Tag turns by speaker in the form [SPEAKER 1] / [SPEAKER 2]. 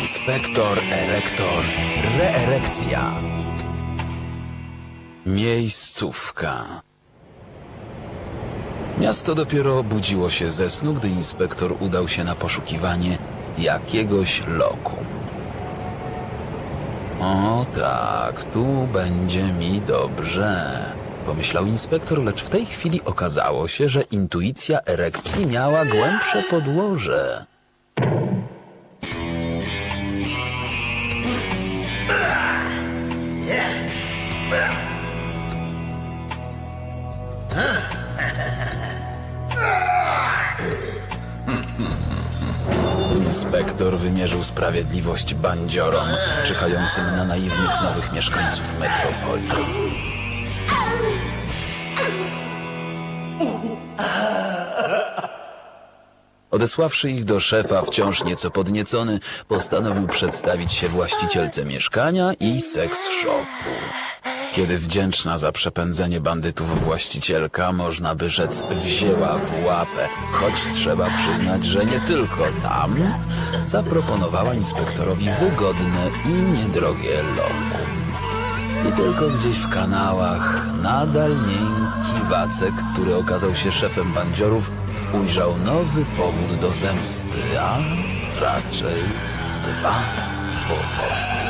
[SPEAKER 1] Inspektor, erektor, reerekcja. Miejscówka. Miasto dopiero obudziło się ze snu, gdy inspektor udał się na poszukiwanie jakiegoś lokum. O tak, tu będzie mi dobrze. Pomyślał inspektor, lecz w tej chwili okazało się, że intuicja erekcji miała głębsze podłoże. Inspektor wymierzył sprawiedliwość bandziorom, czyhającym na naiwnych nowych mieszkańców metropolii. Odesławszy ich do szefa, wciąż nieco podniecony, postanowił przedstawić się właścicielce mieszkania i seks shopu. Kiedy wdzięczna za przepędzenie bandytów właścicielka, można by rzec, wzięła w łapę, choć trzeba przyznać, że nie tylko tam, zaproponowała inspektorowi wygodne i niedrogie lokum. I tylko gdzieś w kanałach, nadal miękki Wacek, który okazał się szefem bandziorów, ujrzał nowy powód do zemsty, a raczej dwa powody.